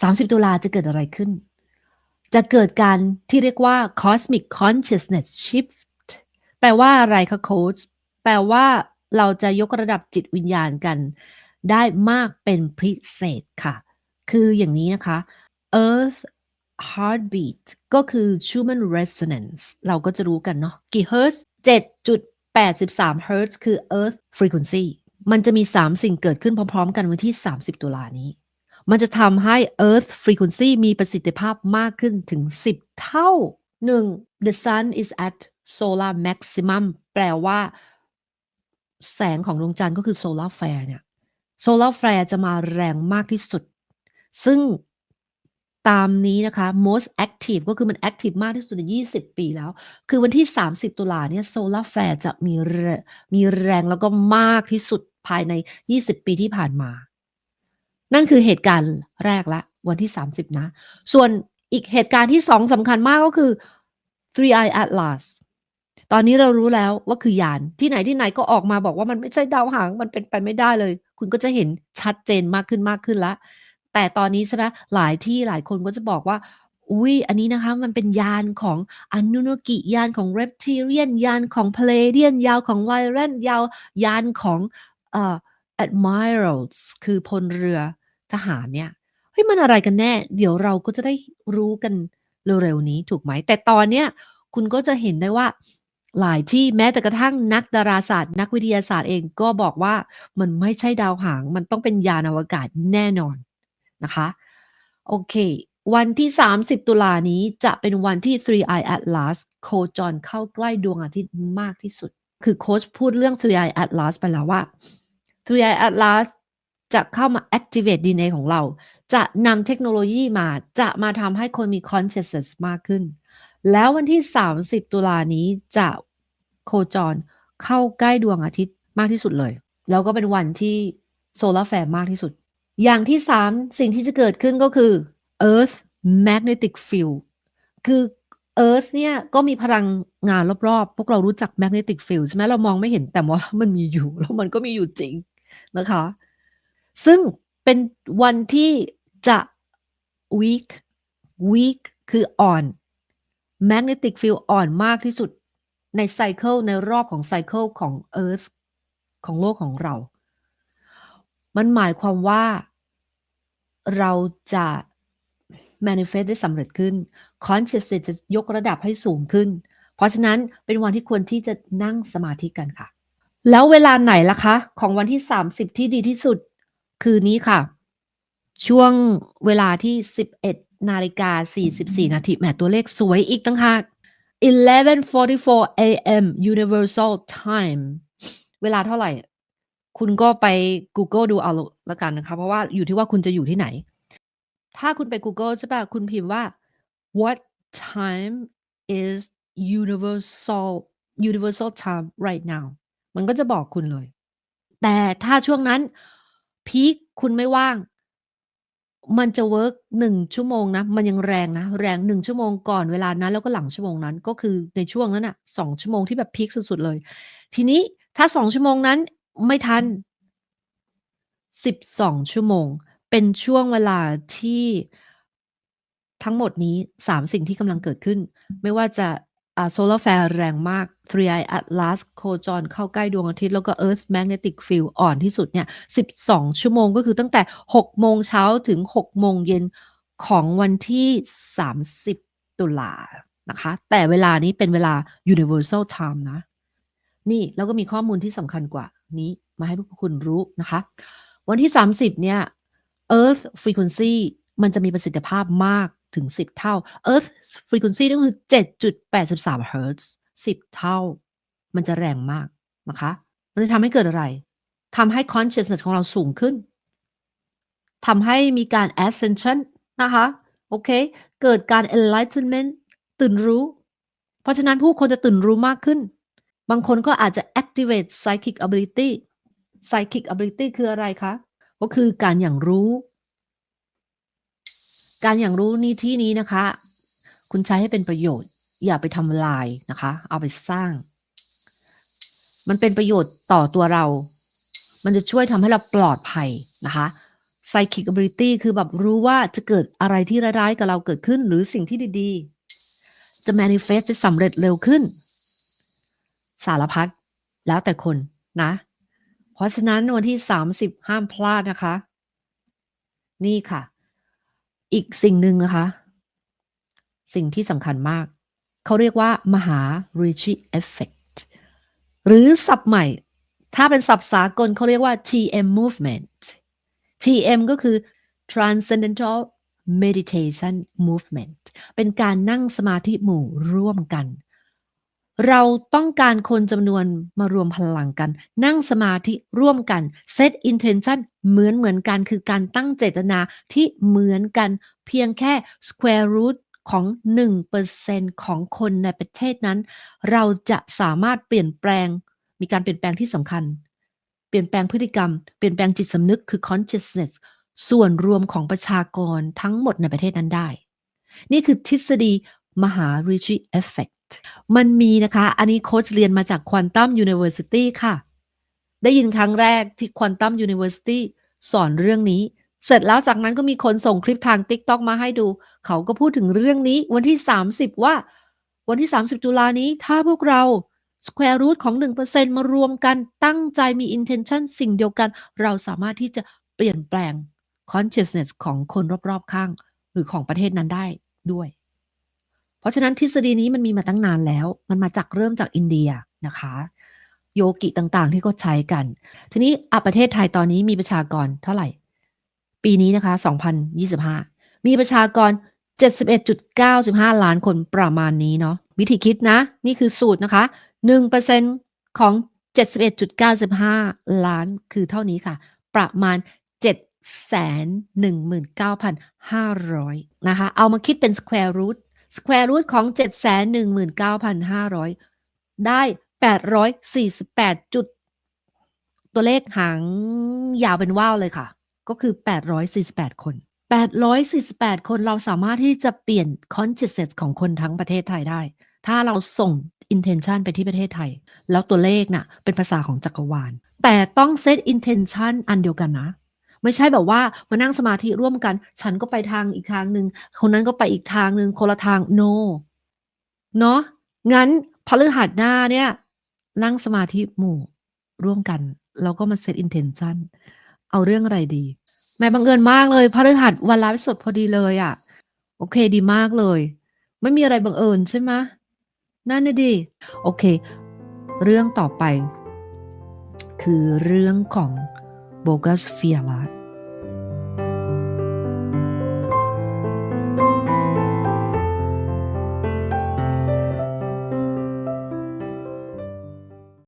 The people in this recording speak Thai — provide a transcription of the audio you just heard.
30 ตุลาจะเกิดอะไรขึ้น จะเกิดการที่เรียกว่า cosmic consciousness shift แปลว่าอะไรคะโค้ชแปลว่าเราจะยกระดับจิตวิญญาณกัน ได้มากเป็นพิเศษค่ะ คืออย่างนี้นะคะ Earth heartbeat ก็คือ human resonance เราก็จะรู้กันเนาะ กี่เฮิร์ตซ์7.83เฮิร์ตซ์คือ Earth frequency มันจะมี 3 สิ่งเกิดขึ้นพร้อม ๆ กันวันที่ 30 ตุลานี้ มันจะทำให้ Earth frequency มีประสิทธิภาพมากขึ้นถึง 10 เท่า 1. the sun is at solar maximum แปลว่า แสงของดวงจันทร์ก็คือ solar flare เนี่ย solar flare จะมาแรงมากที่สุด ซึ่งตามนี้นะคะ most active ก็คือมัน active มากที่สุดใน 20 ปีแล้ว คือวันที่ 30 ตุลาเนี่ย solar flare จะมีแรมีแรงแล้วก็มากที่สุดภายใน 20 ปีที่ผ่านมา นั่นคือเหตุการณ์แรกละวันที่ 30 นะ ส่วนอีกเหตุการณ์ที่สองสำคัญมากก็คือ Three Eye Atlas ตอนนี้เรารู้แล้วว่าคือยานที่ไหนที่ไหนก็ออกมาบอกว่ามันไม่ใช่ดาวหางมันเป็นไปไม่ได้เลย คุณก็จะเห็นชัดเจนมากขึ้นมากขึ้นล้วแต่ตอนนี้ใช่ไหมหลายที่หลายคนก็จะบอกว่า อุ้ยอันนี้นะคะมันเป็นยานของอนุนกิยานของเรปทิเรียนยานของเพลเดียนยาวของไลเรนยาวยานของเอ่อ admirals คือพลเรือ ทหารเนี่ยเฮ้ยมันอะไรกันแน่ เดี๋ยวเราก็จะได้รู้กันเร็วๆนี้ถูกไหม แต่ตอนเนี้ยคุณก็จะเห็นได้ว่าหลายที่แม้แต่กระทั่งนักดาราศาสตร์ นักวิทยาศาสตร์เองก็บอกว่ามันไม่ใช่ดาวหาง มันต้องเป็นยานอวกาศแน่นอนนะคะ โอเค วันที่ 30 ตุลานี้จะเป็นวันที่ Three Eye Atlas โคจรเข้าใกล้ดวงอาทิตย์มากที่สุดคือโค้ชพูดเรื่อง Three Eye Atlas ไปแล้วว่า Three Eye Atlas จะเข้ามา activate DNA ของเรา จะนำเทคโนโลยีมาจะมาทำให้คนมี consciousness มากขึ้น แล้ววันที่ 30 ตุลานี้จะโคจรเข้าใกล้ดวงอาทิตย์มากที่สุดเลย แล้วก็เป็นวันที่โซลาร์แฟร์มากที่สุด อย่างที่ 3 สิ่งที่จะเกิดขึ้นก็คือ Earth magnetic field คือ Earth เนี่ยก็มีพลังงานรอบๆ พวกเรารู้จัก magnetic field ใช่ไหมเรามองไม่เห็นแต่ว่ามันมีอยู่ แล้วมันก็มีอยู่จริงนะคะ ซึ่งเป็นวันที่จะ weak weak คืออ่อน magnetic field อ่อนมากที่สุดในไซเคิลในรอบของไซเคิลของ Earth ของโลกของเรา มันหมายความว่าเราจะ manifest ได้สำเร็จขึ้น consciousness จะยกระดับให้สูงขึ้น เพราะฉะนั้นเป็นวันที่ควรที่จะนั่งสมาธิกันค่ะ แล้วเวลาไหนล่ะคะ ของวันที่ 30 ที่ดีที่สุด คืนนี้ค่ะ ช่วงเวลาที่ 11 นาฬิกา 44 นาทีแหมตัวเลขสวยอีกตั้งหาก11:44 a.m. Universal Time เวลาเท่าไหร่ คุณก็ไป Google ดูเอาล้วกันนะคะ เพราะว่าอยู่ที่ว่าคุณจะอยู่ที่ไหน ถ้าคุณไป Google ใช่ป่ะคุณพิมพ์ว่า what time is universal universal time right now มันก็จะบอกคุณเลย แต่ถ้าช่วงนั้น พีคคุณไม่ว่าง มันจะเวิร์กหนึ่งชั่วโมงนะ มันยังแรงนะ แรงหนึ่งชั่วโมงก่อนเวลานั้น แล้วก็หลังชั่วโมงนั้น ก็คือในช่วงนั้นอะสองชั่วโมงที่แบบพีคสุดๆเลย ทีนี้ถ้าสองชั่วโมงนั้นไม่ทันสิบสองชั่วโมง เป็นช่วงเวลาที่ทั้งหมดนี้สามสิ่งที่กำลังเกิดขึ้น ไม่ว่าจะ โซลาร์แฟร์แรงมาก Three Eye Atlas โคจรเข้าใกล้ดวงอาทิตย์ แล้วก็ Earth Magnetic Field อ่อนที่สุดเนี่ย 12 ชั่วโมงก็คือตั้งแต่ 6 โมงเช้าถึง 6 โมงเย็นของวันที่ 30 ตุลานะคะ แต่เวลานี้เป็นเวลา Universal Time นะ นี่แล้วก็มีข้อมูลที่สำคัญกว่านี้มาให้พวกคุณรู้นะคะ วันที่ 30 เนี่ย Earth Frequency มันจะมีประสิทธิภาพมาก ถึง 10 เท่า Earth Frequency ก็คือ 7.83 Hz 10 เท่า มันจะแรงมากนะคะ มันจะทำให้เกิดอะไรทำให้ consciousness ของเราสูงขึ้นทำให้มีการ ascension นะคะ โอเค เกิดการ enlightenment ตื่นรู้ เพราะฉะนั้นผู้คนจะตื่นรู้มากขึ้น บางคนก็อาจจะ activate psychic ability psychic ability คืออะไรคะ ก็คือการอย่างรู้ การอย่างรู้นี่ที่นี้นะคะ คุณใช้ให้เป็นประโยชน์ อย่าไปทำลายนะคะ เอาไปสร้าง มันเป็นประโยชน์ต่อตัวเรา มันจะช่วยทำให้เราปลอดภัยนะคะ psychic ability คือแบบรู้ว่าจะเกิดอะไรที่ร้ายๆกับเราเกิดขึ้น หรือสิ่งที่ดีๆ จะ manifest จะสำเร็จเร็วขึ้น สารพัดแล้วแต่คนนะ เพราะฉะนั้นวันที่ 30 ห้ามพลาดนะคะ นี่ค่ะ อีกสิ่งหนึ่งนะคะ สิ่งที่สำคัญมาก เขาเรียกว่ามหา Ricci Effect หรือศัพท์ใหม่ ถ้าเป็นศัพท์สากลเขาเรียกว่า TM movement TM ก็คือ Transcendental Meditation Movement เป็นการนั่งสมาธิหมู่ร่วมกัน เราต้องการคนจำนวนมารวมพลังกัน นั่งสมาธิร่วมกัน Set Intention เหมือนเหมือนกันคือการตั้งเจตนาที่เหมือนกันเพียงแค่ Square Root ของ 1%ของคนในประเทศนั้น เราจะสามารถเปลี่ยนแปลง มีการเปลี่ยนแปลงที่สำคัญ เปลี่ยนแปลงพฤติกรรม เปลี่ยนแปลงจิตสำนึกคือ consciousness ส่วนรวมของประชากรทั้งหมดในประเทศนั้นได้ นี่คือทฤษฎีมหา Ricci Effect มันมีนะคะ อันนี้โค้ชเรียนมาจาก Quantum University ค่ะ ได้ยินครั้งแรกที่ Quantum University สอนเรื่องนี้ เสร็จแล้วจากนั้นก็มีคนส่งคลิปทาง TikTok มาให้ดู เขาก็พูดถึงเรื่องนี้วันที่ 30 ว่า วันที่ 30 ตุลานี้ถ้าพวกเรา square root ของ 1%มารวมกันตั้งใจมี intention สิ่งเดียวกัน เราสามารถที่จะเปลี่ยนแปลง consciousness ของคนรอบๆข้าง หรือของประเทศนั้นได้ด้วย เพราะฉะนั้นทฤษฎีนี้มันมีมาตั้งนานแล้ว มันมาจากเริ่มจากอินเดียนะคะ โยกิต่างๆที่เขาใช้กัน ทีนี้อประเทศไทยตอนนี้มีประชากรเท่าไหร่ ปีนี้นะคะ 2025 มีประชากร 71.95 ล้านคนประมาณนี้เนาะ วิธีคิดนะ นี่คือสูตรนะคะ 1%ของ 71.95 ล้านคือเท่านี้ค่ะ ประมาณ 719,500 นะคะ เอามาคิดเป็น square root square root ของ 719,500 ได้ 848 จุด ตัวเลขหางยาวเป็นว่าวเลยค่ะ ก็คือ 848 คน 848 คนเราสามารถที่จะเปลี่ยน consciousness ของคนทั้งประเทศไทยได้ ถ้าเราส่ง intention ไปที่ประเทศไทย แล้วตัวเลขน่ะเป็นภาษาของจักรวาล แต่ต้อง set intention อันเดียวกันนะ ไม่ใช่แบบว่ามานั่งสมาธิร่วมกัน ฉันก็ไปทางอีกทางหนึ่งคนนั้นก็ไปอีกทางหนึ่งคนละทาง no เนาะงั้นพฤหัสหน้าเนี่ย นั่งสมาธิหมู่ร่วมกันแล้วก็มา set intention เอาเรื่องอะไรดี แม่บังเอิญมากเลยพฤหัสวันไลฟ์สดพอดีเลยอะ่ะ โอเคดีมากเลย ไม่มีอะไรบังเอิญใช่ไหมนั่นน่ะดิโอเค เรื่องต่อไป คือเรื่องของ bogus fear ละ